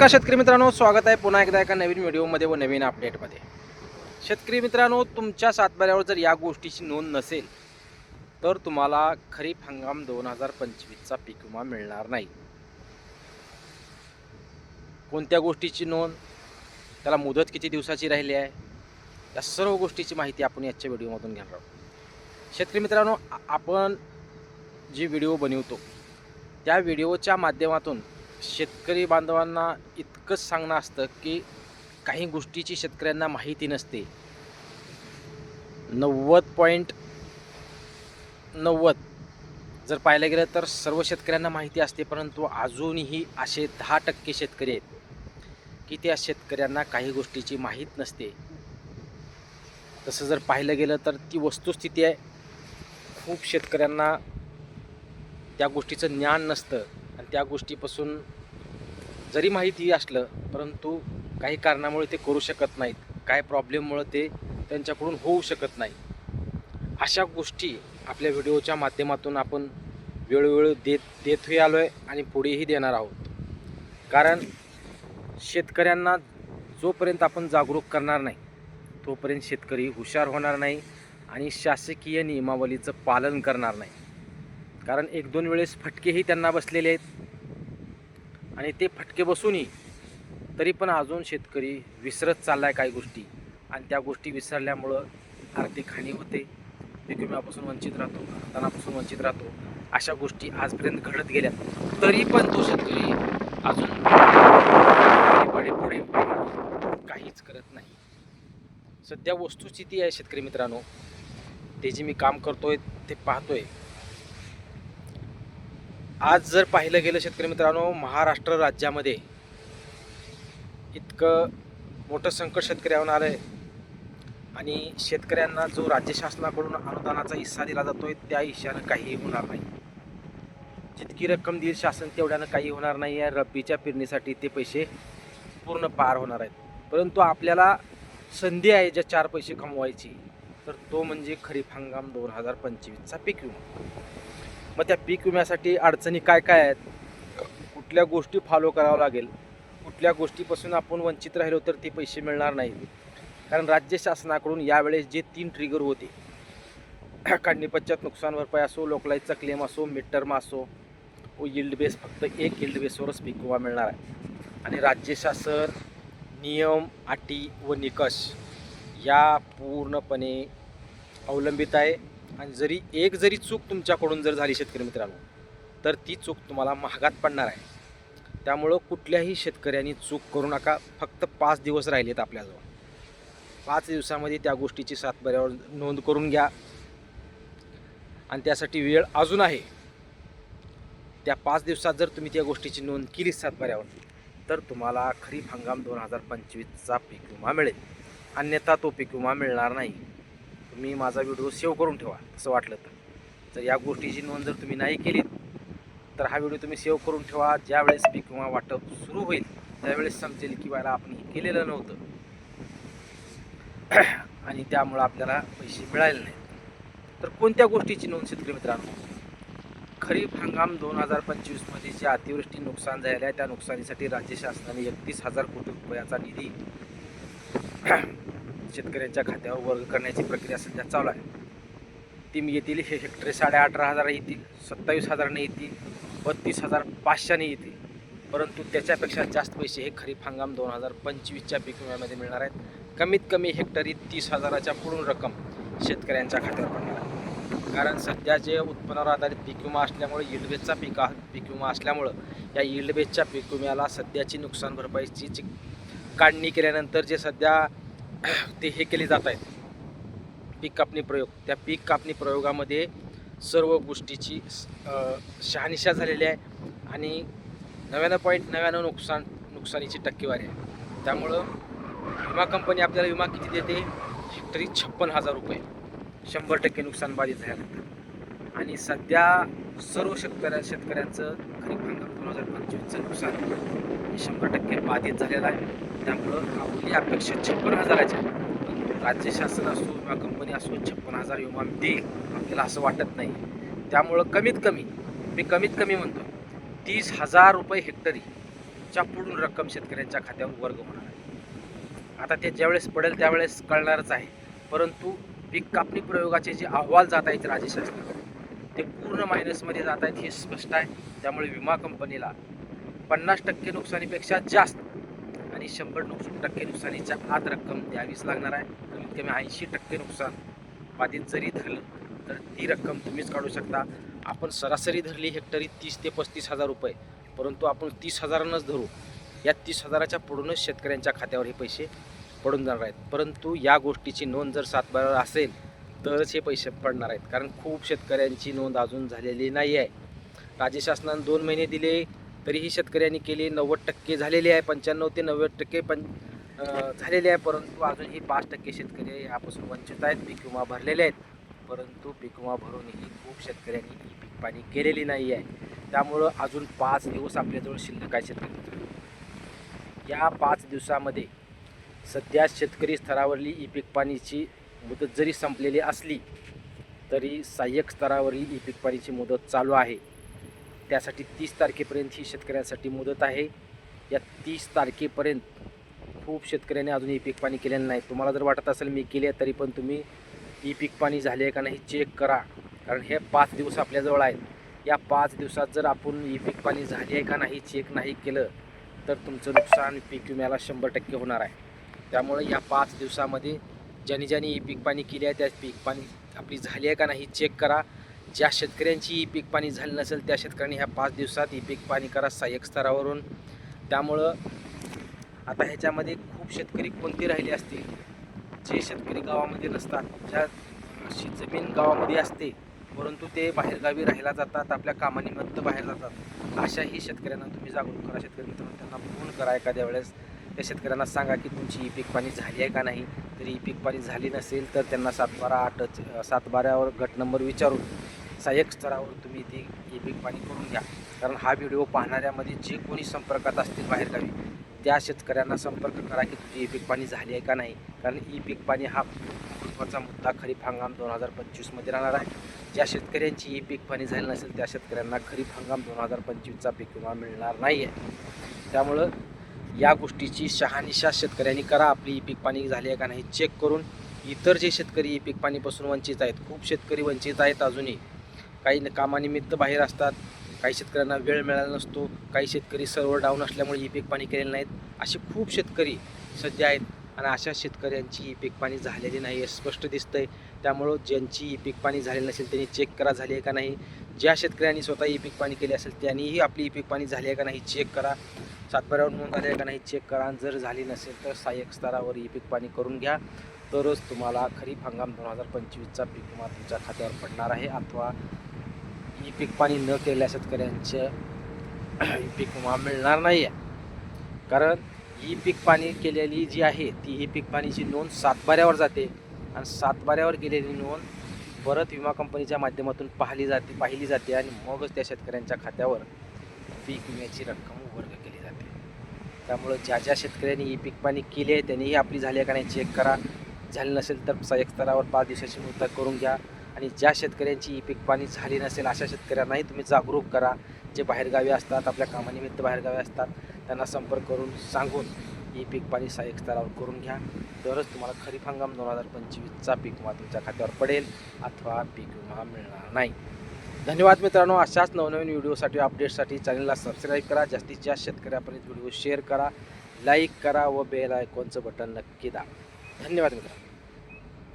नमस्कार शेतकरी मित्रांनो स्वागत आहे पुन्हा एकदा एका नवीन व्हिडिओमध्ये व नवीन अपडेटमध्ये. शेतकरी मित्रांनो तुमच्या सातबाऱ्यावर जर या गोष्टीची नोंद नसेल तर तुम्हाला खरीप हंगाम दोन हजार पंचवीसचा पीक विमा मिळणार नाही. कोणत्या गोष्टीची नोंद त्याला मुदत किती दिवसाची राहिली आहे या सर्व गोष्टीची माहिती आपण याच्या व्हिडिओमधून घेणार आहोत. शेतकरी मित्रांनो आपण जी व्हिडिओ बनवतो त्या व्हिडिओच्या माध्यमातून शेतकरी बांधवांना इतकंच सांगणं असतं की काही गोष्टीची शेतकऱ्यांना माहिती नसते. नव्वद पॉईंट नव्वद जर पाहायला गेलं तर सर्व शेतकऱ्यांना माहिती असते परंतु अजूनही असे दहा टक्के शेतकरी आहेत की त्या शेतकऱ्यांना काही गोष्टीची माहीत नसते. तसं जर पाहिलं गेलं तर ती वस्तुस्थिती आहे. खूप शेतकऱ्यांना त्या गोष्टीचं ज्ञान नसतं आणि त्या गोष्टीपासून जरी माहिती असलं परंतु काही कारणामुळे ते करू शकत नाहीत. काय प्रॉब्लेममुळे ते त्यांच्याकडून होऊ शकत नाही. अशा गोष्टी आपल्या व्हिडिओच्या माध्यमातून आपण वेळोवेळी देत देतही आलो आहे आणि पुढेही देणार आहोत. कारण शेतकऱ्यांना जोपर्यंत आपण जागरूक करणार नाही तोपर्यंत शेतकरी हुशार होणार नाही आणि शासकीय नियमावलीचं पालन करणार नाही. कारण एक दोन वेळेस फटकेही त्यांना बसलेले आहेत. आणि ते फटके बसूनही तरी पण अजून शेतकरी विसरत चालला आहे काही गोष्टी. आणि त्या गोष्टी विसरल्यामुळं आर्थिक हानी होते. पीक विम्यापासून वंचित राहतो अनुदानापासून वंचित राहतो. अशा गोष्टी आजपर्यंत घडत गेल्या तरी पण तो शेतकरी अजून पुढे पुढे काहीच करत नाही. सध्या वस्तुस्थिती आहे शेतकरी मित्रांनो. ते जे मी काम करतोय ते पाहतोय. आज जर पाहिलं गेलं शेतकरी मित्रांनो महाराष्ट्र राज्यामध्ये इतकं मोठं संकट शेतकऱ्यावर आलं आहे आणि शेतकऱ्यांना जो राज्य शासनाकडून अनुदानाचा हिस्सा दिला जातोय त्या हिश्यानं काहीही होणार नाही. जितकी रक्कम देईल शासन तेवढ्यानं काही होणार नाही. आहे रब्बीच्या पेरणीसाठी ते पैसे पूर्ण पार होणार आहेत. परंतु आपल्याला संधी आहे ज्या चार पैसे कमवायची तर तो म्हणजे खरीप हंगाम दोन हजार पंचवीसचा पीक विमा. मग त्या पीक विम्यासाठी अडचणी काय काय आहेत? कुठल्या गोष्टी फॉलो करावं लागेल? कुठल्या गोष्टीपासून आपण वंचित राहिलो तर ते पैसे मिळणार नाहीत कारण राज्य शासनाकडून यावेळेस जे तीन ट्रिगर होते काढणी पश्चात नुकसान भरपाई असो लोकलाईचा क्लेम असो मिडटर्म असो व yield बेस फक्त एक yield बेसवरच पीक विमा मिळणार आहे. आणि राज्य शासन नियम अटी व निकष या पूर्णपणे अवलंबित आहे. आणि जरी एक जरी चूक तुमच्याकडून जर झाली शेतकरी मित्रांनो तर ती चूक तुम्हाला महागात पडणार आहे. त्यामुळं कुठल्याही शेतकऱ्यांनी चूक करू नका. फक्त पाच दिवस राहिलेत आपल्याजवळ. पाच दिवसामध्ये त्या गोष्टीची सातबाऱ्यावर नोंद करून घ्या. आणि त्यासाठी वेळ अजून आहे. त्या पाच दिवसात जर तुम्ही त्या गोष्टीची नोंद केली सातबाऱ्यावर तर तुम्हाला खरीप हंगाम दोन हजार पंचवीसचा पीक विमा मिळेल. अन्यथा तो पीक विमा मिळणार नाही. तुम्ही माझा व्हिडिओ सेव्ह करून ठेवा असं वाटलं तर. जर या गोष्टीची नोंद जर तुम्ही नाही केलीत तर हा व्हिडिओ तुम्ही सेव्ह करून ठेवा. ज्यावेळेस पीक किंवा वाटप सुरू होईल त्यावेळेस समजेल की बायला आपण हे केलेलं नव्हतं. आणि त्यामुळं आपल्याला पैसे मिळाले नाही तर कोणत्या गोष्टीची नोंद शेतकरी मित्रांनो? खरीप हंगाम दोन हजार पंचवीसमध्ये जे अतिवृष्टी नुकसान झालेलं आहे त्या नुकसानीसाठी राज्य शासनाने एकतीस हजार कोटी रुपयाचा निधी शेतकऱ्यांच्या खात्यावर वर्ग करण्याची प्रक्रिया सध्या चालू आहे. ती मी येतील हे हेक्टरी साडे अठरा हजार येतील सत्तावीस हजाराने येतील बत्तीस हजार पाचशेने येतील. परंतु त्याच्यापेक्षा जास्त पैसे हे खरीप हंगाम दोन हजार पंचवीसच्या पीक विम्यामध्ये मिळणार आहेत. कमीत कमी हेक्टरी तीस हजाराच्या पुढून रक्कम शेतकऱ्यांच्या खात्यावर पडणार आहे. कारण सध्या जे उत्पन्नावर आधारित पीक विमा असल्यामुळे इल्डबेजचा पीक पीक विमा असल्यामुळं या इल्डबेजच्या पीक विम्याला सध्याची नुकसान भरपाईची जी काढणी केल्यानंतर जे सध्या ते हे केले जात आहेत. पीक कापणी प्रयोग. त्या पीक कापणी प्रयोगामध्ये सर्व गोष्टीची शहानिशा झालेली आहे आणि नव्याण्णव पॉईंट नव्याण्णव नुकसान नुकसानीची टक्केवारी आहे. त्यामुळं विमा कंपनी आपल्याला विमा किती देते? हेक्टरी छप्पन हजार रुपये. शंभर टक्के नुकसान बाधित झाल्यानंतर. आणि सध्या सर्व शेतकऱ्या शेतकऱ्यांचं खरीप हंगाम दोन हजार पंचवीसचं नुकसान. हे शंभर टक्के बाधित झालेलं आहे. त्यामुळं आपली अपेक्षा छप्पन हजाराची आहे. राज्य शासन असो किंवा कंपनी असो छप्पन हजार विमा देईल आपल्याला असं वाटत नाही. त्यामुळं कमीत कमी मी कमीत कमी म्हणतो तीस हजार रुपये हेक्टरी च्या पुढून रक्कम शेतकऱ्यांच्या खात्यावर वर्ग होणार आहे. आता ते ज्यावेळेस पडेल त्यावेळेस कळणारच आहे. परंतु पीक कापणी प्रयोगाचे जे अहवाल जात आहेत राज्य शासनाकडे ते पूर्ण मायनसमध्ये जात आहेत हे स्पष्ट आहे. त्यामुळे विमा कंपनीला पन्नास टक्के नुकसानीपेक्षा जास्त आणि शंभर नुकस टक्के नुकसानीच्या आत रक्कम द्यावीच लागणार आहे. कमीत कमी ऐंशी टक्के नुकसान बाधित जरी धरलं तर ती रक्कम तुम्हीच काढू शकता. आपण सरासरी धरली हेक्टरी तीस ते पस्तीस हजार रुपये परंतु आपण तीस हजारांनाच धरू. या तीस हजाराच्या पुढूनच शेतकऱ्यांच्या खात्यावर हे पैसे पडून जाणार आहेत. परंतु या गोष्टीची नोंद जर सातबारावर असेल तरच हे पैसे पडणार आहेत. कारण खूप शेतकऱ्यांची नोंद अजून झालेली नाही आहे. राज्य शासनानं दोन महिने दिले तरीही शेतकऱ्यांनी केली नव्वद टक्के झालेले आहे. पंच्याण्णव ते नव्वद टक्के पण झालेले आहे. परंतु अजूनही पाच टक्के शेतकरी यापासून वंचित आहेत. पीक विमा भरलेले आहेत. परंतु पीक विमा भरूनही खूप शेतकऱ्यांनी ही पीक पाणी केलेली नाही आहे. त्यामुळं अजून पाच दिवस आपल्याजवळ शिल्लक आहे शेतकरी या पाच दिवसामध्ये सध्या शेतकरी स्तरावरली ई पीक पाणीची मुदत जरी संपलेली असली तरी सहाय्यक स्तरावरील ई पीक पाणीची मुदत चालू आहे. त्यासाठी तीस तारखेपर्यंत ही शेतकऱ्यांसाठी मुदत आहे. या तीस तारखेपर्यंत खूप शेतकऱ्यांनी अजून ई पीक पाणी केलेलं नाही. तुम्हाला जर वाटत असेल मी केले तरी पण तुम्ही ई पीक पाणी झाले आहे का नाही चेक करा. कारण हे पाच दिवस आपल्याजवळ आहेत. या पाच दिवसात जर आपण ई पीक पाणी झाले आहे का नाही चेक नाही केलं तर तुमचं नुकसान पीक विम्याला शंभर टक्के होणार आहे. त्यामुळे या पाच दिवसामध्ये ज्याने ज्यांनी ई पीक पाणी केली आहे त्या पीक पाणी आपली झाली आहे का नाही चेक करा. ज्या शेतकऱ्यांची ई पीक पाणी झाली नसेल त्या शेतकऱ्यांनी ह्या पाच दिवसात ई पीक पाणी करा सहाय्यक स्तरावरून. त्यामुळं आता ह्याच्यामध्ये खूप शेतकरी कोणते राहिले असतील जे शेतकरी गावामध्ये नसतात ज्या अशी जमीन गावामध्ये असते परंतु ते बाहेरगावी राहायला जातात आपल्या कामानिमित्त बाहेर जातात अशाही शेतकऱ्यांना तुम्ही जागरूक करा. शेतकरी मित्रांनो त्यांना फोन करा एखाद्या वेळेस. त्या शेतकऱ्यांना सांगा की तुमची ई पीक पाणी झाली आहे का नाही? तरी ई पीक पाणी झाली नसेल तर त्यांना सातबारा आठ सातबाऱ्यावर गट नंबर विचारून सहाय्यक स्तरावर तुम्ही ती ई पीक पाणी करून घ्या. कारण हा व्हिडिओ पाहणाऱ्यामध्ये जे कोणी संपर्कात असतील बाहेरगावी त्या शेतकऱ्यांना संपर्क करा की तुझी ई पीक पाणी झाली आहे का नाही. कारण ई पीक पाणी हा महत्त्वाचा मुद्दा खरीप हंगाम दोन हजार पंचवीसमध्ये राहणार आहे. ज्या शेतकऱ्यांची ई पीक पाणी झाली नसेल त्या शेतकऱ्यांना खरीप हंगाम दोन हजार पंचवीसचा पीक विमा मिळणार नाही आहे त्यामुळं या गोष्टीची शहानिशा शेतकऱ्यांनी करा. आपली ई पीक पाणी झाली आहे का नाही चेक करून. इतर जे शेतकरी ई पीक पाणीपासून वंचित आहेत खूप शेतकरी वंचित आहेत अजूनही. काही कामानिमित्त बाहेर असतात. काही शेतकऱ्यांना वेळ मिळाला नसतो. काही शेतकरी सर्व्हर डाऊन असल्यामुळे ई पीक पाणी केलेले नाहीत. असे खूप शेतकरी सध्या आहेत आणि अशा शेतकऱ्यांची ई पीक पाणी झालेली नाही हे स्पष्ट दिसतं आहे त्यामुळं ज्यांची ई पीक पाणी झालेली नसेल त्यांनी चेक करा झाली आहे का नाही? ज्या शेतकऱ्यांनी स्वतः ई पीक पाणी केले असेल त्यांनीही आपली ई पीक पाणी झाली आहे का नाही चेक करा. सातबाऱ्यावर नोंद झाली आहे का नाही चेक करा. आणि जर झाली नसेल तर सहाय्यक स्तरावर ई पीक पाणी करून घ्या. तरच तुम्हाला खरीप हंगाम दोन हजार पंचवीसचा पीक विमा तुमच्या खात्यावर पडणार आहे. अथवा ई पीक पाणी न केलेल्या शेतकऱ्यांचं ई पीक विमा मिळणार नाही आहे कारण ई पीक पाणी केलेली जी आहे ती ई पीक पाणीची नोंद सातबाऱ्यावर जाते. आणि सातबाऱ्यावर गेलेली नोंद परत विमा कंपनीच्या माध्यमातून पाहिली जाते पाहिली जाते आणि मगच त्या शेतकऱ्यांच्या खात्यावर पीक विम्याची रक्कम त्यामुळं ज्या ज्या शेतकऱ्यांनी ई पीक पाणी केली आहे त्यांनीही आपली झाली आहे का नाही चेक करा. झाली नसेल तर सहाय्यक स्तरावर पाच दिवसाची मुदत करून घ्या. आणि ज्या शेतकऱ्यांची ई पीक पाणी झाली नसेल अशा शेतकऱ्यांनाही तुम्ही जागरूक करा. जे बाहेरगावी असतात आपल्या कामानिमित्त बाहेरगावी असतात त्यांना संपर्क करून सांगून ई पीक पाणी सहाय्यक स्तरावर करून घ्या. तरच तुम्हाला खरीप हंगाम दोन हजार पंचवीसचा पीक विमा तुमच्या खात्यावर पडेल अथवा पीक विमा मिळणार नाही. धन्यवाद मित्रांनो अशाच नवनवीन व्हिडिओसाठी अपडेटसाठी चॅनलला सबस्क्राईब करा. जास्तीत जास्त शेतकऱ्यापर्यंत व्हिडिओ शेअर करा. लाईक करा व बेल आयकॉनचं बटन नक्की दाबा. धन्यवाद मित्रांनो.